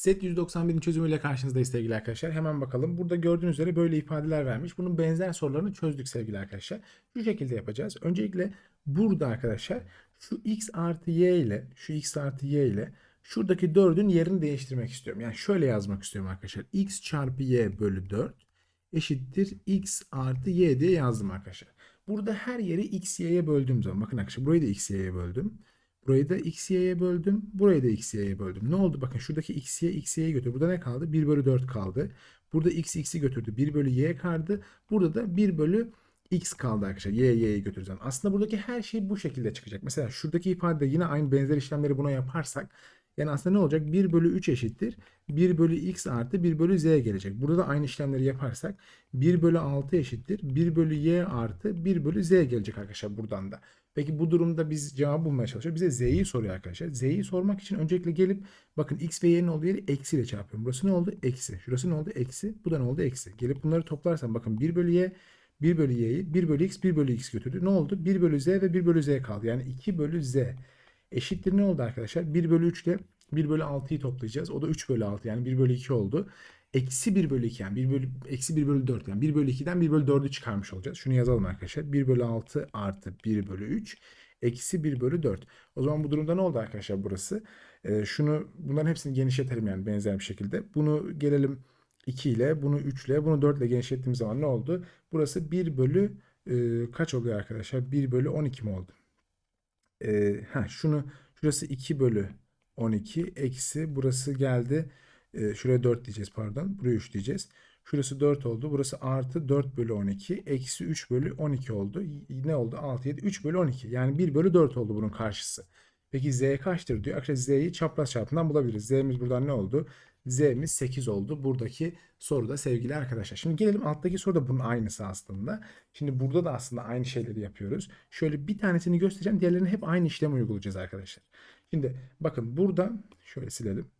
Set 191'in çözümüyle karşınızdayız sevgili arkadaşlar. Hemen bakalım. Burada gördüğünüz üzere böyle ifadeler vermiş. Bunun benzer sorularını çözdük sevgili arkadaşlar. Şu şekilde yapacağız. Öncelikle burada arkadaşlar şu x artı y ile şu x artı y ile şuradaki 4'ün yerini değiştirmek istiyorum. Yani şöyle yazmak istiyorum arkadaşlar. x çarpı y bölü 4 eşittir x artı y diye yazdım arkadaşlar. Burada her yeri x y'ye böldüğüm zaman bakın arkadaşlar burayı da x y'ye böldüm. Burayı da x y'ye böldüm. Burayı da x y'ye böldüm. Ne oldu? Bakın şuradaki x y x y'ye götür. Burada ne kaldı? 1 bölü 4 kaldı. Burada x x'i götürdü. 1 bölü y kaldı. Burada da 1 bölü x kaldı arkadaşlar. Y y'yi götüreceğim. Aslında buradaki her şey bu şekilde çıkacak. Mesela şuradaki ifadede yine aynı benzer işlemleri buna yaparsak yani aslında ne olacak? 1 bölü 3 eşittir. 1 bölü x artı 1 bölü z gelecek. Burada da aynı işlemleri yaparsak 1 bölü 6 eşittir. 1 bölü y artı 1 bölü z gelecek arkadaşlar buradan da. Peki bu durumda biz cevabı bulmaya çalışıyoruz. Bize z'yi soruyor arkadaşlar. Z'yi sormak için öncelikle gelip bakın x ve y'nin olduğu yeri eksi ile çarpıyorum. Burası ne oldu? Eksi. Şurası ne oldu? Eksi. Bu da ne oldu? Eksi. Gelip bunları toplarsam bakın 1 bölü y 1 bölü y'yi 1 bölü x 1 bölü x götürdü. Ne oldu? 1 bölü z ve 1 bölü z kaldı. Yani 2 bölü z eşittir ne oldu arkadaşlar? 1 bölü 3 ile 1 bölü 6'yı toplayacağız. O da 3 bölü 6 yani 1 bölü 2 oldu. Eksi 1 bölü 2 yani 1 bölü, eksi 1 bölü 4 yani 1 bölü 2'den 1 bölü 4'ü çıkarmış olacağız. Şunu yazalım arkadaşlar. 1 bölü 6 artı 1 bölü 3 eksi 1 bölü 4. O zaman bu durumda ne oldu arkadaşlar burası? Ee, şunu bunların hepsini genişletelim yani benzer bir şekilde. Bunu gelelim 2 ile bunu 3 ile bunu 4 ile genişlettiğimiz zaman ne oldu? Burası 1 bölü e, kaç oluyor arkadaşlar? 1 bölü 12 mi oldu? Ee, ha, şunu şurası 2 bölü 12 eksi burası geldi. E, şuraya 4 diyeceğiz pardon. Buraya 3 diyeceğiz. Şurası 4 oldu. Burası artı 4 bölü 12. Eksi 3 bölü 12 oldu. Ne oldu? 6, 7, 3 bölü 12. Yani 1 bölü 4 oldu bunun karşısı. Peki z kaçtır diyor. Arkadaşlar z'yi çapraz çarpımdan bulabiliriz. z'miz buradan ne oldu? z'miz 8 oldu. Buradaki soruda sevgili arkadaşlar. Şimdi gelelim alttaki soruda bunun aynısı aslında. Şimdi burada da aslında aynı şeyleri yapıyoruz. Şöyle bir tanesini göstereceğim. Diğerlerini hep aynı işlemi uygulayacağız arkadaşlar. Şimdi bakın burada şöyle silelim.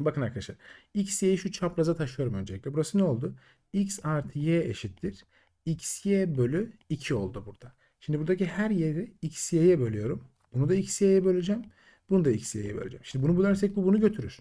Bakın arkadaşlar. X, y'yi şu çapraza taşıyorum öncelikle. Burası ne oldu? X artı y eşittir. X, y bölü 2 oldu burada. Şimdi buradaki her yeri x, y'ye bölüyorum. Bunu da x, y'ye böleceğim. Bunu da x, y'ye böleceğim. Şimdi bunu bölersek bu bunu götürür.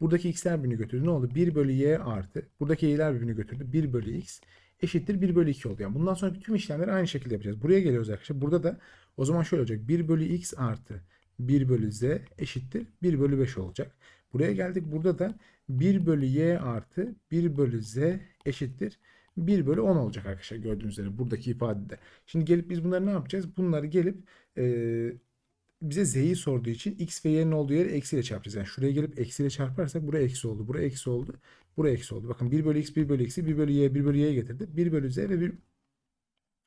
Buradaki x'ler birbirini götürdü. Ne oldu? 1 bölü y artı. Buradaki y'ler birbirini götürdü. 1 bölü x eşittir 1 bölü 2 oldu. Yani bundan sonraki tüm işlemleri aynı şekilde yapacağız. Buraya geliyoruz arkadaşlar. Burada da o zaman şöyle olacak. 1 bölü x artı 1 bölü z eşittir 1 bölü 5 olacak. Buraya geldik. Burada da 1 bölü y artı 1 bölü z eşittir 1 bölü 10 olacak arkadaşlar gördüğünüz üzere buradaki ifadede. Şimdi gelip biz bunları ne yapacağız? Bunları gelip e, bize z'yi sorduğu için x ve y'nin olduğu yeri eksiyle çarpacağız. Yani şuraya gelip eksiyle çarparsak buraya eksi oldu. Buraya eksi oldu. Buraya eksi oldu. Bakın 1 bölü x 1 bölü x'i 1 bölü y 1 bölü y'ye getirdi. 1 bölü z ve 1,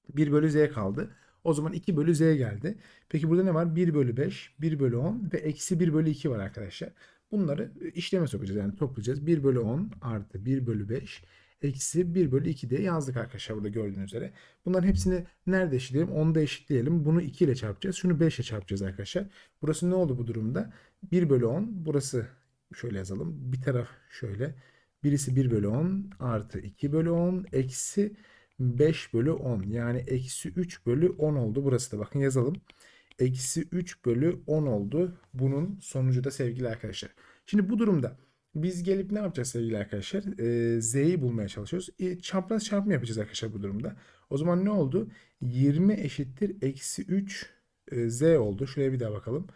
1 bölü z kaldı. O zaman 2 bölü z geldi. Peki burada ne var? 1 bölü 5, 1 bölü 10 ve eksi 1 bölü 2 var arkadaşlar. Bunları işleme sokacağız. Yani toplayacağız. 1 bölü 10 artı 1 bölü 5 eksi 1 bölü 2 diye yazdık arkadaşlar burada gördüğünüz üzere. Bunların hepsini nerede eşitleyelim? 10'da eşitleyelim. Bunu 2 ile çarpacağız. Şunu 5 ile çarpacağız arkadaşlar. Burası ne oldu bu durumda? 1 bölü 10. Burası şöyle yazalım. Bir taraf şöyle. Birisi 1 bölü 10 artı 2 bölü 10 eksi 5 bölü 10 yani eksi 3 bölü 10 oldu. Burası da bakın yazalım. Eksi 3 bölü 10 oldu. Bunun sonucu da sevgili arkadaşlar. Şimdi bu durumda biz gelip ne yapacağız sevgili arkadaşlar? Ee, Z'yi bulmaya çalışıyoruz. E, çapraz çarpımı yapacağız arkadaşlar bu durumda. O zaman ne oldu? 20 eşittir eksi 3 e, Z oldu. Şuraya bir daha bakalım.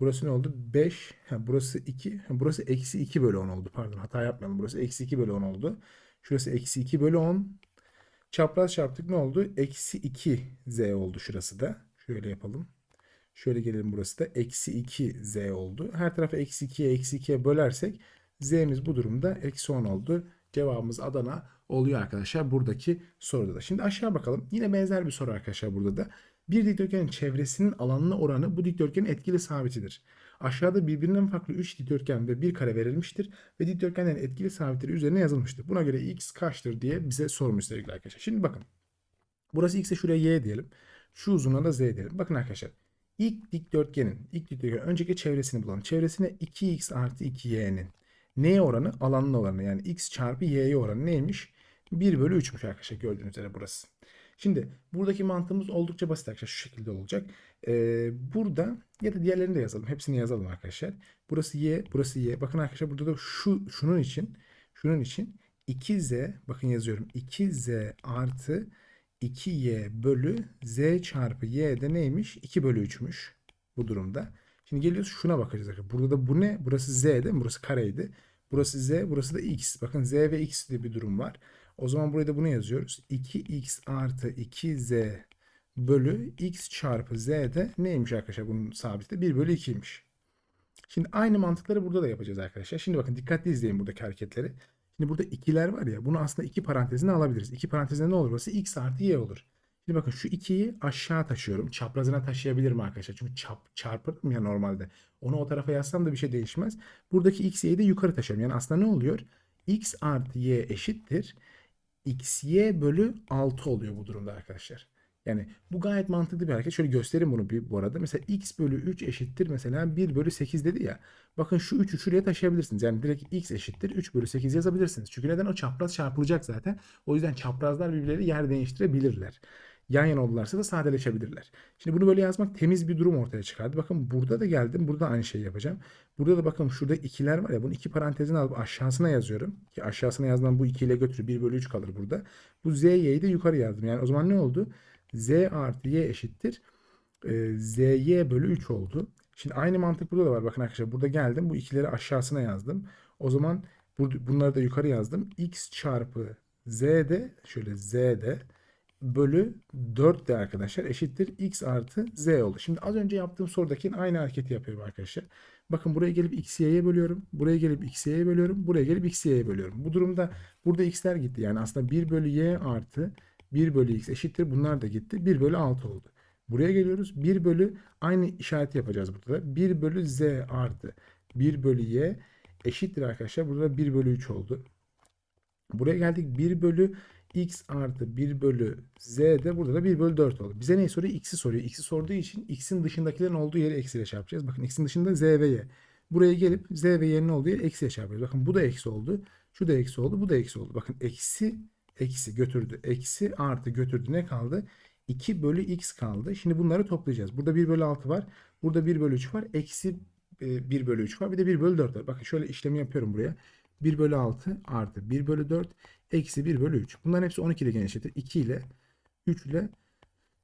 Burası ne oldu? 5. Ha, burası 2. Ha, burası eksi 2 bölü 10 oldu. Pardon hata yapmayalım. Burası eksi 2 bölü 10 oldu. Şurası eksi 2 bölü 10. Çapraz çarptık ne oldu? Eksi 2 z oldu şurası da. Şöyle yapalım. Şöyle gelelim burası da. Eksi 2 z oldu. Her tarafı eksi 2'ye eksi 2'ye bölersek z'miz bu durumda eksi 10 oldu. Cevabımız Adana oluyor arkadaşlar buradaki soruda da. Şimdi aşağı bakalım. Yine benzer bir soru arkadaşlar burada da. Bir dikdörtgenin çevresinin alanına oranı bu dikdörtgenin etkili sabitidir. Aşağıda birbirinden farklı 3 dikdörtgen ve bir kare verilmiştir ve dikdörtgenlerin etkili sabitleri üzerine yazılmıştır. Buna göre x kaçtır diye bize sormuş sevgili arkadaşlar. Şimdi bakın. Burası x'e şuraya y diyelim. Şu uzunluğa da z diyelim. Bakın arkadaşlar. İlk dikdörtgenin, ilk dikdörtgenin önceki çevresini bulalım. Çevresine 2x artı 2y'nin neye oranı? Alanın oranı. Yani x çarpı y'ye oranı neymiş? 1 bölü 3'müş arkadaşlar gördüğünüz üzere burası. Şimdi buradaki mantığımız oldukça basit arkadaşlar. Şu şekilde olacak. Ee, burada ya da diğerlerini de yazalım. Hepsini yazalım arkadaşlar. Burası y, burası y. Bakın arkadaşlar burada da şu şunun için şunun için 2z bakın yazıyorum. 2z artı 2y bölü z çarpı y de neymiş? 2 bölü 3'müş bu durumda. Şimdi geliyoruz şuna bakacağız. Burada da bu ne? Burası z değil mi? Burası kareydi. Burası z, burası da x. Bakın z ve x diye bir durum var. O zaman buraya da bunu yazıyoruz. 2x artı 2z bölü x çarpı z de neymiş arkadaşlar bunun sabiti? 1 bölü 2'ymiş. Şimdi aynı mantıkları burada da yapacağız arkadaşlar. Şimdi bakın dikkatli izleyin buradaki hareketleri. Şimdi burada ikiler var ya bunu aslında iki parantezine alabiliriz. İki parantezine ne olur burası? x artı y olur. Şimdi bakın şu 2'yi aşağı taşıyorum. Çaprazına taşıyabilirim arkadaşlar. Çünkü çap, çarpırım ya normalde. Onu o tarafa yazsam da bir şey değişmez. Buradaki x, y'yi de yukarı taşıyorum. Yani aslında ne oluyor? x artı y eşittir. xy bölü 6 oluyor bu durumda arkadaşlar. Yani bu gayet mantıklı bir hareket. Şöyle göstereyim bunu bir, bu arada. Mesela x bölü 3 eşittir mesela 1 bölü 8 dedi ya. Bakın şu 3'ü şuraya taşıyabilirsiniz. Yani direkt x eşittir 3 bölü 8 yazabilirsiniz. Çünkü neden o çapraz çarpılacak zaten. O yüzden çaprazlar birbirleri yer değiştirebilirler. Yan yana olurlarsa da sadeleşebilirler. Şimdi bunu böyle yazmak temiz bir durum ortaya çıkardı. Bakın burada da geldim. Burada aynı şeyi yapacağım. Burada da bakın şurada ikiler var ya. Bunu iki parantezine alıp aşağısına yazıyorum. Ki aşağısına yazılan bu 2 ile götürür. 1 bölü 3 kalır burada. Bu z, y'yi de yukarı yazdım. Yani o zaman ne oldu? z artı y eşittir. E, zy bölü 3 oldu. Şimdi aynı mantık burada da var. Bakın arkadaşlar burada geldim. Bu ikileri aşağısına yazdım. O zaman bunları da yukarı yazdım. x çarpı z de şöyle z de bölü 4 de arkadaşlar eşittir x artı z oldu. Şimdi az önce yaptığım sorudaki aynı hareketi yapıyorum arkadaşlar. Bakın buraya gelip x y'ye bölüyorum. Buraya gelip x y'ye bölüyorum. Buraya gelip x y'ye bölüyorum. Bu durumda burada x'ler gitti. Yani aslında 1 bölü y artı 1 bölü x eşittir. Bunlar da gitti. 1 bölü 6 oldu. Buraya geliyoruz. 1 bölü aynı işareti yapacağız burada da. 1 bölü z artı 1 bölü y eşittir arkadaşlar. Burada 1 bölü 3 oldu. Buraya geldik. 1 bölü x artı 1 bölü z de burada da 1 bölü 4 oldu. Bize neyi soruyor? X'i soruyor. X'i sorduğu için x'in dışındakilerin olduğu yeri eksiyle çarpacağız. Bakın x'in dışında z ve y. Buraya gelip z ve y'nin olduğu yeri eksiyle çarpacağız. Bakın bu da eksi oldu. Şu da eksi oldu. Bu da eksi oldu. Bakın eksi eksi götürdü. Eksi artı götürdü. Ne kaldı? 2 bölü x kaldı. Şimdi bunları toplayacağız. Burada 1 bölü 6 var. Burada 1 bölü 3 var. Eksi 1 bölü 3 var. Bir de 1 bölü 4 var. Bakın şöyle işlemi yapıyorum buraya. 1 bölü 6 artı 1 bölü 4 eksi 1 bölü 3. Bunların hepsi 12 ile genişletir. 2 ile 3 ile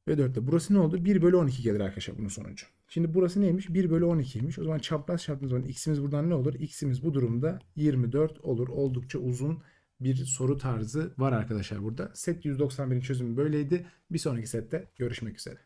ve 4 ile. Burası ne oldu? 1 bölü 12 gelir arkadaşlar bunun sonucu. Şimdi burası neymiş? 1 bölü 12'ymiş. O zaman çapraz çarptığımız zaman x'imiz buradan ne olur? x'imiz bu durumda 24 olur. Oldukça uzun bir soru tarzı var arkadaşlar burada. Set 191'in çözümü böyleydi. Bir sonraki sette görüşmek üzere.